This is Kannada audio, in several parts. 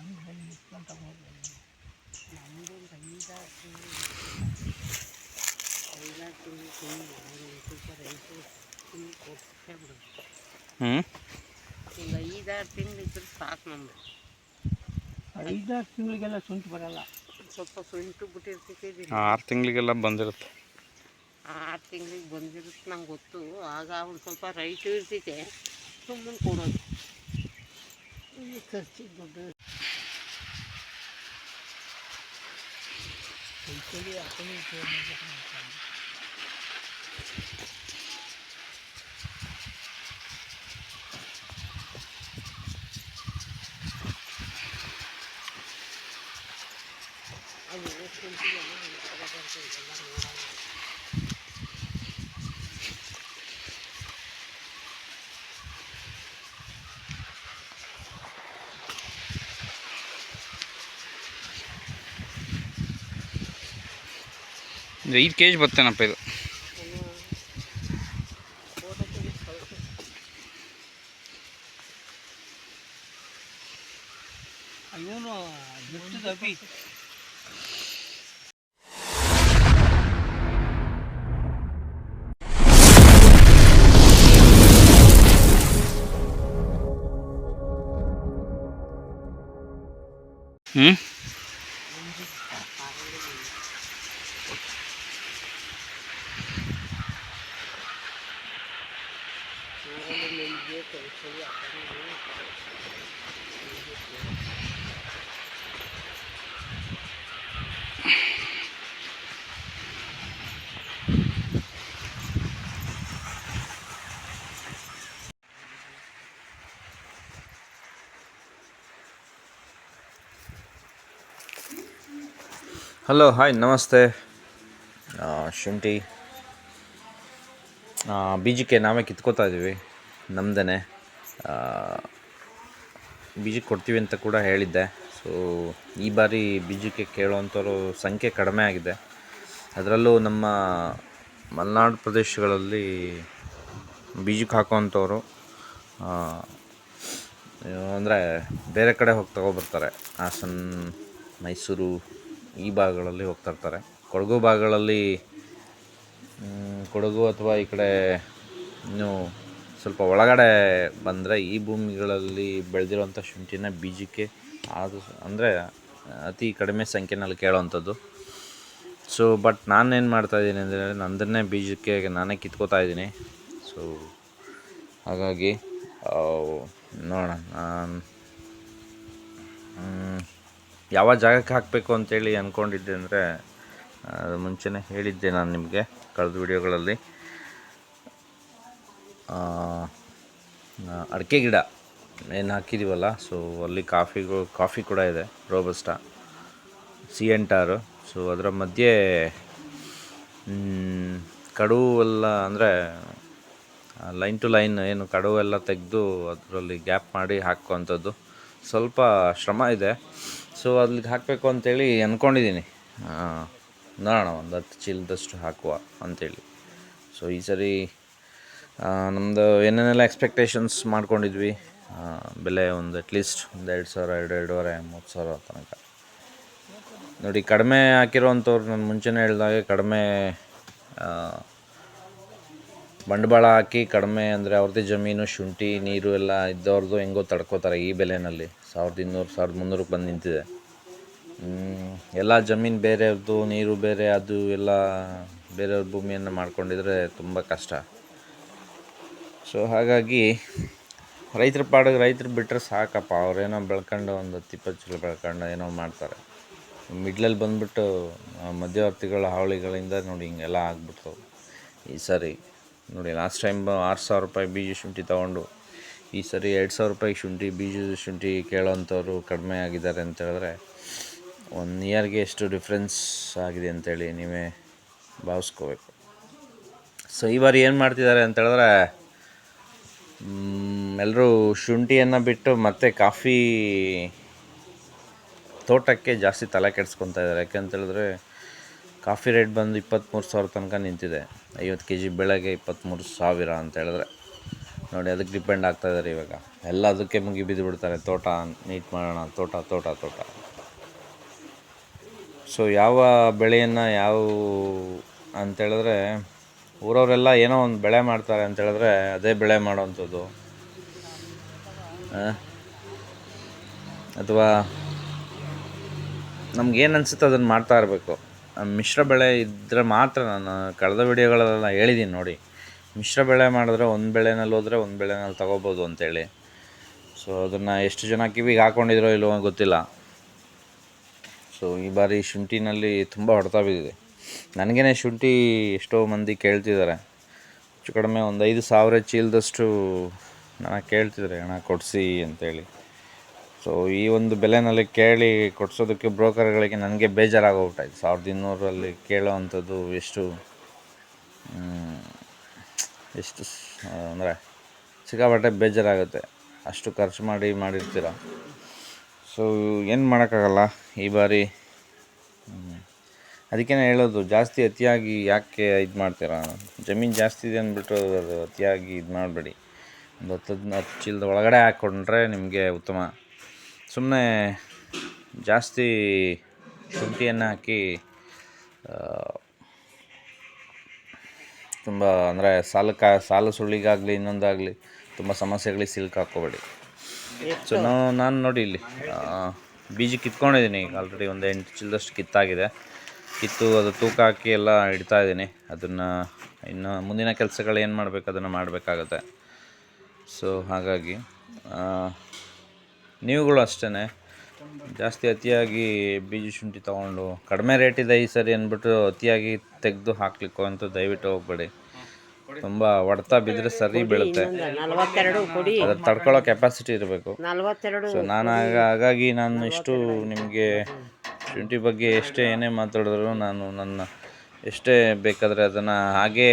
ತಿಂಗಳು ಐದಾರು ತಿಂಗಳು ತಿಂಗಳು ಅವರು ಸ್ವಲ್ಪ ರೈತರು ತಿಂದು ಕೊಟ್ಟೇ ಬಿಡು ಒಂದು ಐದಾರು ತಿಂಗಳು ಇದ್ರೆ ಸಾಕು ನಮ್ದು ಐದಾರು ತಿಂಗಳಿಗೆಲ್ಲ ಸುಂಟು ಬರಲ್ಲ ಸ್ವಲ್ಪ ಸುಂಟು ಆರು ತಿಂಗಳಿಗೆಲ್ಲ ಬಂದಿರುತ್ತೆ. ಆರು ತಿಂಗಳಿಗೆ ಬಂದಿರುತ್ತೆ ನಂಗೆ ಗೊತ್ತು. ಆಗ ಒಂದು ಸ್ವಲ್ಪ ರೈಟು ಇರ್ತೈತೆ. ಸುಮ್ಮನೆ ಕೊಡೋದು. ಈ ಖರ್ಚಿಗೆ ದುಡ್ಡು ಕೈಲಿ ಹಾಕೊಂಡು ಉಪಯೋಗ ಮಾಡ್ಬೇಕು ಅಂತ. ಅದು ಶುಂಠಿ ಎಲ್ಲ ಒಂದ್ ಥರ ಬರ್ತದೆ, ಎಲ್ಲ ನೋಡೋಣ. ಇದು ಐದು ಕೆ ಜಿ ಬರ್ತೇನಪ್ಪ ಇದು ಇನ್ನು ಫೋಟೋ ತೆಗೆದು ಕಳ್ಸು. ಇವನು ಗಿಫ್ಟ್ ಅಭಿ ಹ್ಞೂ ಹಲೋ ಹಾಯ್ ನಮಸ್ತೆ ಆ, ಶುಂಠಿ ಆ, ಬೀಜಕ್ಕೆ ನಾವೇ ಕಿತ್ಕೋತಾ ಇದ್ದೀವಿ ನಮ್ದೇ ಬೀಜಕ್ಕೆ ಕೊಡ್ತೀವಿ ಅಂತ ಕೂಡ ಹೇಳಿದ್ದೆ. ಸೊ ಈ ಬಾರಿ ಬೀಜಕ್ಕೆ ಕೇಳುವಂಥವ್ರು ಸಂಖ್ಯೆ ಕಡಿಮೆ ಆಗಿದೆ. ಅದರಲ್ಲೂ ನಮ್ಮ ಮಲೆನಾಡು ಪ್ರದೇಶಗಳಲ್ಲಿ ಬೀಜಕ್ಕೆ ಹಾಕುವಂಥವ್ರು ಅಂದರೆ ಬೇರೆ ಕಡೆ ಹೋಗಿ ತಗೊಬರ್ತಾರೆ. ಹಾಸನ, ಮೈಸೂರು, ಈ ಭಾಗಗಳಲ್ಲಿ ಹೋಗ್ತಾ ಇರ್ತಾರೆ. ಕೊಡಗು ಭಾಗಗಳಲ್ಲಿ ಕೊಡಗು ಅಥವಾ ಈ ಕಡೆ ಇನ್ನು ಸ್ವಲ್ಪ ಒಳಗಡೆ ಬಂದರೆ ಈ ಭೂಮಿಗಳಲ್ಲಿ ಬೆಳೆದಿರುವಂಥ ಶುಂಠಿನ ಬೀಜಕ್ಕೆ ಆದ ಅಂದರೆ ಅತಿ ಕಡಿಮೆ ಸಂಖ್ಯೆನಲ್ಲಿ ಕೇಳೋವಂಥದ್ದು. ಸೊ ಬಟ್ ನಾನೇನು ಮಾಡ್ತಾಯಿದ್ದೀನಿ ಅಂದರೆ ನಂದನ್ನೇ ಬೀಜಕ್ಕೆ ನಾನೇ ಕಿತ್ಕೋತಾ ಇದ್ದೀನಿ. ಸೊ ಹಾಗಾಗಿ ನೋಡೋಣ, ನಾನು ಯಾವ ಜಾಗಕ್ಕೆ ಹಾಕಬೇಕು ಅಂತೇಳಿ ಅಂದ್ಕೊಂಡಿದ್ದೆ ಅಂದರೆ, ಅದು ಮುಂಚೆನೇ ಹೇಳಿದ್ದೆ ನಾನು ನಿಮಗೆ ಕಳೆದ ವಿಡಿಯೋಗಳಲ್ಲಿ. ಅಡಿಕೆ ಗಿಡ ಏನು ಹಾಕಿದ್ದೀವಲ್ಲ ಸೊ ಅಲ್ಲಿ ಕಾಫಿಗೂ ಕಾಫಿ ಕೂಡ ಇದೆ ರೋಬಸ್ಟ ಸಿ ಎನ್ ಟಾರು ಸೊ ಅದರ ಮಧ್ಯೆ ಮ್, ಕಡುವು ಎಲ್ಲ ಅಂದರೆ ಲೈನ್ ಟು ಲೈನ್ ಏನು ಕಡುವೆಲ್ಲ ತೆಗೆದು ಅದರಲ್ಲಿ ಗ್ಯಾಪ್ ಮಾಡಿ ಹಾಕುವಂಥದ್ದು. ಸ್ವಲ್ಪ ಶ್ರಮ ಇದೆ. ಸೊ ಅಲ್ಲಿಗೆ ಹಾಕಬೇಕು ಅಂತೇಳಿ ಅಂದ್ಕೊಂಡಿದ್ದೀನಿ ನೋಡೋಣ ಒಂದು ಹತ್ತು ಚೀಲದಷ್ಟು ಹಾಕುವ ಅಂತೇಳಿ. ಸೊ ಈ ಸರಿ ನಮ್ಮದು ಏನೇನೆಲ್ಲ ಎಕ್ಸ್ಪೆಕ್ಟೇಷನ್ಸ್ ಮಾಡ್ಕೊಂಡಿದ್ವಿ? ಬೆಲೆ ಒಂದು ಅಟ್ಲೀಸ್ಟ್ ಒಂದು ಎರಡು ಸಾವಿರ, ಎರಡು, ಎರಡೂವರೆ ಮೂರು ಸಾವಿರ ತನಕ. ನೋಡಿ, ಕಡಿಮೆ ಹಾಕಿರೋವಂಥವ್ರು ನಾನು ಮುಂಚೆನೇ ಹೇಳಿದಾಗೆ ಕಡಿಮೆ ಬಂಡವಾಳ ಹಾಕಿ ಕಡಿಮೆ ಅಂದರೆ ಅವ್ರದ್ದೇ ಜಮೀನು, ಶುಂಠಿ, ನೀರು ಎಲ್ಲ ಇದ್ದವ್ರದ್ದು ಹೆಂಗೋ ತಡ್ಕೋತಾರೆ ಈ ಬೆಲೆನಲ್ಲಿ. ಸಾವಿರದ ಇನ್ನೂರು, ಸಾವಿರದ ಮುನ್ನೂರಕ್ಕೆ ಬಂದು ನಿಂತಿದೆ. ಎಲ್ಲ ಜಮೀನು ಬೇರೆಯವ್ರದ್ದು ನೀರು ಬೇರೆ, ಅದು ಎಲ್ಲ ಬೇರೆಯವ್ರ ಭೂಮಿಯನ್ನು ಮಾಡ್ಕೊಂಡಿದ್ರೆ ತುಂಬ ಕಷ್ಟ. ಸೊ ಹಾಗಾಗಿ ರೈತರ ಪಾಡಿಗೆ ರೈತರು ಬಿಟ್ಟರೆ ಸಾಕಪ್ಪ. ಅವರೇನೋ ಬೆಳ್ಕೊಂಡು ಒಂದು ಹತ್ತು ಇಪ್ಪತ್ತು ಚೀಲ ಬೆಳ್ಕೊಂಡು ಏನೋ ಮಾಡ್ತಾರೆ. ಮಿಡ್ಲಲ್ಲಿ ಬಂದ್ಬಿಟ್ಟು ಮಧ್ಯವರ್ತಿಗಳ ಹಾವಳಿಗಳಿಂದ ನೋಡಿ ಹಿಂಗೆಲ್ಲ ಆಗ್ಬಿಡ್ತು. ಈ ಸರಿ ನೋಡಿ ಲಾಸ್ಟ್ ಟೈಮ್ ಆರು ಸಾವಿರ ರೂಪಾಯಿ ಬೀಜ ಶುಂಠಿ ತೊಗೊಂಡು, ಈ ಸರಿ ಎರಡು ಸಾವಿರ ರೂಪಾಯಿ ಶುಂಠಿ ಬೀಜದ ಶುಂಠಿ ಕೇಳೋಂಥವ್ರು ಕಡಿಮೆ ಆಗಿದ್ದಾರೆ ಅಂತ ಹೇಳಿದ್ರೆ ಒನ್ ಇಯರ್ಗೆ ಎಷ್ಟು ಡಿಫ್ರೆನ್ಸ್ ಆಗಿದೆ ಅಂತೇಳಿ ನೀವೇ ಭಾವಿಸ್ಕೋಬೇಕು. ಸೊ ಈ ಬಾರಿ ಏನು ಮಾಡ್ತಿದ್ದಾರೆ ಅಂತ ಹೇಳಿದ್ರೆ ಎಲ್ಲರೂ ಶುಂಠಿಯನ್ನು ಬಿಟ್ಟು ಮತ್ತೆ ಕಾಫಿ ತೋಟಕ್ಕೆ ಜಾಸ್ತಿ ತಲೆ ಕೆಡಿಸ್ಕೊತಾ ಇದ್ದಾರೆ. ಯಾಕೆಂತ ಹೇಳಿದ್ರೆ ಕಾಫಿ ರೇಟ್ ಬಂದು ಇಪ್ಪತ್ತ್ಮೂರು ಸಾವಿರ ತನಕ ನಿಂತಿದೆ. ಐವತ್ತು ಕೆ ಜಿ ಬೆಳಗ್ಗೆ ಇಪ್ಪತ್ತ್ಮೂರು ಸಾವಿರ ಅಂತ ಹೇಳಿದ್ರೆ. ನೋಡಿ, ಅದಕ್ಕೆ ಡಿಪೆಂಡ್ ಆಗ್ತಾ ಇದ್ದಾರೆ ಇವಾಗ. ಎಲ್ಲ ಅದಕ್ಕೆ ಮುಗಿ ಬಿದ್ದು ಬಿಡ್ತಾರೆ. ತೋಟ ನೀಟ್ ಮಾಡೋಣ, ತೋಟ ತೋಟ ತೋಟ. ಸೊ ಯಾವ ಬೆಳೆಯನ್ನು, ಯಾವ ಅಂತೇಳಿದ್ರೆ ಊರವರೆಲ್ಲ ಏನೋ ಒಂದು ಬೆಳೆ ಮಾಡ್ತಾರೆ ಅಂತ ಹೇಳಿದ್ರೆ ಅದೇ ಬೆಳೆ ಮಾಡೋವಂಥದ್ದು. ಅಥವಾ ನಮ್ಗೇನು ಅನಿಸುತ್ತೆ ಅದನ್ನು ಮಾಡ್ತಾ ಇರಬೇಕು. ಮಿಶ್ರ ಬೆಳೆ ಇದ್ದರೆ ಮಾತ್ರ ನಾನು ಕಳೆದ ವಿಡಿಯೋಗಳಲ್ಲೆಲ್ಲ ಹೇಳಿದ್ದೀನಿ ನೋಡಿ. ಮಿಶ್ರ ಬೆಳೆ ಮಾಡಿದ್ರೆ ಒಂದು ಬೆಳೆನಲ್ಲಿ ಹೋದರೆ ಒಂದು ಬೆಳೆನಲ್ಲಿ ತೊಗೋಬೋದು ಅಂತೇಳಿ. ಸೊ ಅದನ್ನು ಎಷ್ಟು ಜನ ಕಿವಿಗೆ ಹಾಕ್ಕೊಂಡಿದ್ರೋ ಇಲ್ಲವೋ ಗೊತ್ತಿಲ್ಲ. ಸೊ ಈ ಬಾರಿ ಶುಂಠಿನಲ್ಲಿ ತುಂಬ ಹೊಡೆತ ಬಿದ್ದಿದೆ. ನನಗೇನೆ ಶುಂಠಿ ಎಷ್ಟೋ ಮಂದಿ ಕೇಳ್ತಿದ್ದಾರೆ. ಹೆಚ್ಚು ಕಡಿಮೆ ಒಂದು ಐದು ಸಾವಿರ ಚೀಲದಷ್ಟು ನನಗೆ ಕೇಳ್ತಿದ್ದಾರೆ, ಹಣ ಕೊಡಿಸಿ ಅಂತೇಳಿ. ಸೊ ಈ ಒಂದು ಬೆಲೆನಲ್ಲಿ ಕೇಳಿ ಕೊಡಿಸೋದಕ್ಕೆ ಬ್ರೋಕರ್ಗಳಿಗೆ ನನಗೆ ಬೇಜಾರಾಗೋಗ್ಬಿಟ್ಟಾಯ್ತು. ಸಾವಿರದ ಇನ್ನೂರಲ್ಲಿ ಕೇಳೋ ಅಂಥದ್ದು ಎಷ್ಟು ಎಷ್ಟು ಅಂದರೆ ಸಿಕ್ಕಾಪಟ್ಟೆ ಬೇಜಾರಾಗುತ್ತೆ. ಅಷ್ಟು ಖರ್ಚು ಮಾಡಿ ಮಾಡಿರ್ತೀರ? ಸೊ ಏನು ಮಾಡೋಕ್ಕಾಗಲ್ಲ, ಈ ಬಾರಿ ಅದಕ್ಕೇ ಹೇಳೋದು, ಜಾಸ್ತಿ ಅತಿಯಾಗಿ ಯಾಕೆ ಇದು ಮಾಡ್ತೀರಾ? ಜಮೀನು ಜಾಸ್ತಿ ಇದೆ ಅಂದ್ಬಿಟ್ಟು ಅದು ಅತಿಯಾಗಿ ಇದು ಮಾಡಬೇಡಿ. ಒಂದು ಹತ್ತು ಹತ್ತು ಚೀಲದ ಒಳಗಡೆ ಹಾಕ್ಕೊಂಡ್ರೆ ನಿಮಗೆ ಉತ್ತಮ. ಸುಮ್ಮನೆ ಜಾಸ್ತಿ ಶುಂಠಿಯನ್ನು ಹಾಕಿ ತುಂಬ ಅಂದರೆ ಸಾಲಕ್ಕ ಸಾಲ ಸುಳ್ಳಿಗಾಗಲಿ, ಇನ್ನೊಂದಾಗಲಿ ತುಂಬ ಸಮಸ್ಯೆಗಳಿಗೆ ಸಿಲ್ಕ್ ಹಾಕ್ಕೋಬೇಡಿ. ಸೊ ನಾನು ನೋಡಿ ಇಲ್ಲಿ ಬೀಜ ಕಿತ್ಕೊಂಡಿದ್ದೀನಿ ಈಗ ಆಲ್ರೆಡಿ ಒಂದು ಎಂಟು ಚೀಲದಷ್ಟು ಕಿತ್ತಾಗಿದೆ. ಕಿತ್ತು ಅದು ತೂಕ ಹಾಕಿ ಎಲ್ಲ ಇಡ್ತಾ ಇದ್ದೀನಿ. ಅದನ್ನು ಇನ್ನು ಮುಂದಿನ ಕೆಲಸಗಳು ಏನು ಮಾಡಬೇಕು ಅದನ್ನು ಮಾಡಬೇಕಾಗತ್ತೆ. ಸೊ ಹಾಗಾಗಿ ನೀವುಗಳು ಅಷ್ಟೇ ಜಾಸ್ತಿ ಅತಿಯಾಗಿ ಬೀಜ ಶುಂಠಿ ತೊಗೊಂಡು ಕಡಿಮೆ ರೇಟಿದೆ ಈ ಸರಿ ಅಂದ್ಬಿಟ್ಟು ಅತಿಯಾಗಿ ತೆಗೆದು ಹಾಕ್ಲಿಕ್ಕೋ ಅಂತ ದಯವಿಟ್ಟು ಹೋಗ್ಬೇಡಿ. ತುಂಬ ಹೊಡೆತ ಬಿದ್ದರೆ ಸರಿ ಬೀಳುತ್ತೆ. ಅದ್ರ ತಡ್ಕೊಳ್ಳೋ ಕೆಪಾಸಿಟಿ ಇರಬೇಕು. ಸೊ ನಾನು ಹಾಗಾಗಿ ನಾನು ಇಷ್ಟು ನಿಮಗೆ ಶುಂಠಿ ಬಗ್ಗೆ ಎಷ್ಟೇ ಏನೇ ಮಾತಾಡಿದ್ರು ನಾನು ನನ್ನ ಎಷ್ಟೇ ಬೇಕಾದರೆ ಅದನ್ನು ಹಾಗೆ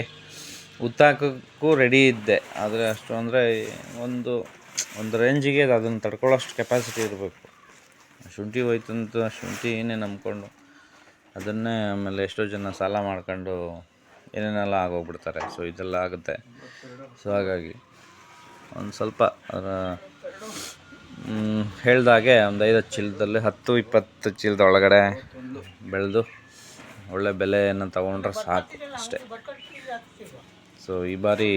ಉತ್ತಾಕಕ್ಕೂ ರೆಡಿ ಇದ್ದೆ. ಆದರೆ ಅಷ್ಟು ಅಂದರೆ ಒಂದು ಒಂದು ರೇಂಜಿಗೆ ಅದನ್ನು ತಡ್ಕೊಳ್ಳೋಷ್ಟು ಕೆಪಾಸಿಟಿ ಇರಬೇಕು. ಶುಂಠಿ ಹೋಯ್ತು ಅಂತ ಶುಂಠಿ ಏನೇ ನಂಬ್ಕೊಂಡು ಅದನ್ನೇ ಆಮೇಲೆ ಎಷ್ಟೋ ಜನ ಸಾಲ ಮಾಡ್ಕೊಂಡು ಏನೇನೆಲ್ಲ ಆಗೋಗ್ಬಿಡ್ತಾರೆ. ಸೊ ಇದೆಲ್ಲ ಆಗುತ್ತೆ. ಸೊ ಹಾಗಾಗಿ ಒಂದು ಸ್ವಲ್ಪ ಅದರ ಹೇಳ್ದಾಗೆ ಒಂದು ಐದು ಚೀಲದಲ್ಲಿ, ಹತ್ತು ಇಪ್ಪತ್ತು ಚೀಲದ ಒಳಗಡೆ ಬೆಳೆದು ಒಳ್ಳೆ ಬೆಲೆಯನ್ನು ತಗೊಂಡ್ರೆ ಸಾಕು ಅಷ್ಟೇ. ಸೊ ಈ ಬಾರಿ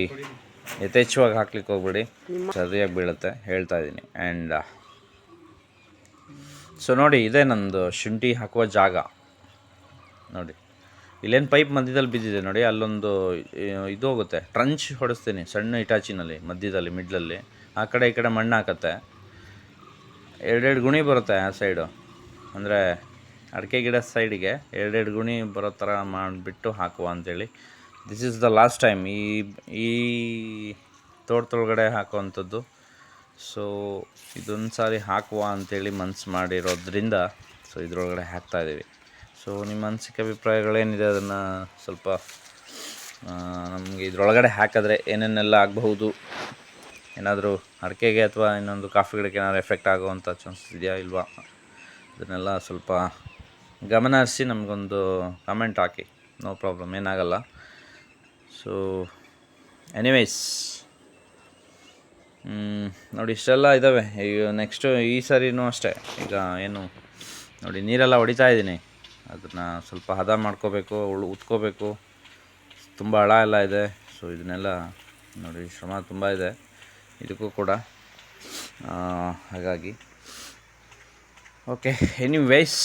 ಯಥೇಚ್ಛವಾಗಿ ಹಾಕ್ಲಿಕ್ಕೆ ಹೋಗ್ಬೇಡಿ. ಸರಿಯಾಗಿ ಬೀಳುತ್ತೆ ಹೇಳ್ತಾ ಇದ್ದೀನಿ ಆ್ಯಂಡ್ ಸೊ ನೋಡಿ, ಇದೇ ನಂದು ಶುಂಠಿ ಹಾಕುವ ಜಾಗ. ನೋಡಿ, ಇಲ್ಲೇನು ಪೈಪ್ ಮಧ್ಯದಲ್ಲಿ ಬಿದ್ದಿದೆ ನೋಡಿ, ಅಲ್ಲೊಂದು ಇದು ಹೋಗುತ್ತೆ. ಟ್ರಂಚ್ ಹೊಡೆಸ್ತೀನಿ, ಸಣ್ಣ ಇಟಾಚಿನಲ್ಲಿ, ಮಧ್ಯದಲ್ಲಿ, ಮಿಡ್ಲಲ್ಲಿ. ಆ ಕಡೆ ಈ ಕಡೆ ಮಣ್ಣು ಹಾಕತ್ತೆ ಎರಡೆರಡು ಗುಣಿ ಬರುತ್ತೆ ಆ ಸೈಡು. ಅಂದರೆ ಅಡಿಕೆ ಗಿಡ ಸೈಡಿಗೆ ಎರಡೆರಡು ಗುಣಿ ಬರೋ ಥರ ಮಾಡಿಬಿಟ್ಟು ಹಾಕುವ ಅಂಥೇಳಿ this is the last time ಈ ಈ ತೋಟದೊಳಗಡೆ ಹಾಕುವಂಥದ್ದು. ಸೊ ಇದೊಂದು ಸಾರಿ ಹಾಕುವ ಅಂಥೇಳಿ ಮನ್ಸು ಮಾಡಿರೋದ್ರಿಂದ ಸೊ ಇದ್ರೊಳಗಡೆ ಹಾಕ್ತಾಯಿದ್ದೀವಿ ಸೊ ನಿಮ್ಮ ಅನಿಸಿಕೆ ಅಭಿಪ್ರಾಯಗಳೇನಿದೆ ಅದನ್ನು ಸ್ವಲ್ಪ ನಮಗೆ ಇದ್ರೊಳಗಡೆ ಹಾಕಿದ್ರೆ ಏನೇನೆಲ್ಲ ಆಗಬಹುದು? ಏನಾದರೂ ಅಡಿಕೆಗೆ ಅಥವಾ ಇನ್ನೊಂದು ಕಾಫಿ ಗಿಡಕ್ಕೆ ಏನಾದ್ರು ಎಫೆಕ್ಟ್ ಆಗುವಂಥ ಚಾನ್ಸಸ್ ಇದೆಯಾ ಇಲ್ವಾ? ಅದನ್ನೆಲ್ಲ ಸ್ವಲ್ಪ ಗಮನ ಹರಿಸಿ ನಮಗೊಂದು ಕಮೆಂಟ್ ಹಾಕಿ. ನೋ ಪ್ರಾಬ್ಲಮ್ ಏನಾಗಲ್ಲ. ಸೊ ಎನಿವೇಸ್ ನೋಡಿ ಇಷ್ಟೆಲ್ಲ ಇದ್ದಾವೆ ಈಗ ನೆಕ್ಸ್ಟು ಈ ಸರಿನೂ ಅಷ್ಟೇ. ಈಗ ಏನು, ನೋಡಿ ನೀರೆಲ್ಲ ಹೊಡಿತಾ ಇದ್ದೀನಿ. ಅದನ್ನು ಸ್ವಲ್ಪ ಹದ ಮಾಡ್ಕೋಬೇಕು, ಉಳು, ಉತ್ಕೋಬೇಕು. ತುಂಬ ಹಳ ಎಲ್ಲ ಇದೆ. ಸೊ ಇದನ್ನೆಲ್ಲ ನೋಡಿ ಶ್ರಮ ತುಂಬ ಇದೆ. ಇದಕ್ಕೂ ಕೂಡ ಹಾಗಾಗಿ. ಓಕೆ ಎನಿವೇಸ್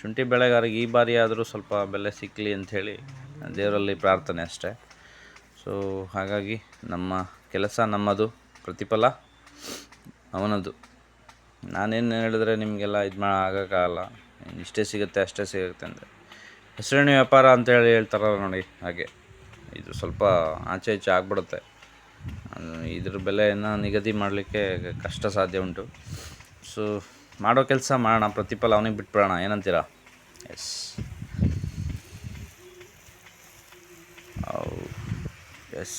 ಶುಂಠಿ ಬೆಳೆಗಾರಿಗೆ ಈ ಬಾರಿ ಆದರೂ ಸ್ವಲ್ಪ ಬೆಲೆ ಸಿಕ್ಕಲಿ ಅಂಥೇಳಿ ದೇವರಲ್ಲಿ ಪ್ರಾರ್ಥನೆ ಅಷ್ಟೇ. ಸೊ ಹಾಗಾಗಿ ನಮ್ಮ ಕೆಲಸ ನಮ್ಮದು, ಪ್ರತಿಫಲ ಅವನದು. ನಾನೇನು ಹೇಳಿದ್ರೆ ನಿಮಗೆಲ್ಲ ಇದು ಮಾ, ಆಗೋಕ್ಕಾಗಲ್ಲ. ಇಷ್ಟೇ ಸಿಗುತ್ತೆ, ಅಷ್ಟೇ ಸಿಗುತ್ತೆ ಅಂತ ಹೆಸರಿನ ವ್ಯಾಪಾರ ಅಂತೇಳಿ ಹೇಳ್ತಾರಲ್ಲ ನೋಡಿ, ಹಾಗೆ. ಇದು ಸ್ವಲ್ಪ ಆಚೆ ಈಚೆ ಆಗ್ಬಿಡುತ್ತೆ. ಇದ್ರ ಬೆಲೆಯನ್ನು ನಿಗದಿ ಮಾಡಲಿಕ್ಕೆ ಕಷ್ಟ ಸಾಧ್ಯ ಉಂಟು. ಸೊ ಮಾಡೋ ಕೆಲಸ ಮಾಡೋಣ, ಪ್ರತಿಫಲ ಅವನಿಗೆ ಬಿಟ್ಬಿಡೋಣ, ಏನಂತೀರಾ? Yes yes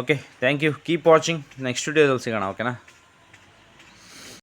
okay thank you keep watching next ವಿಡಿಯೋದಲ್ಲಿ ಸಿಗೋಣ ಓಕೆನಾ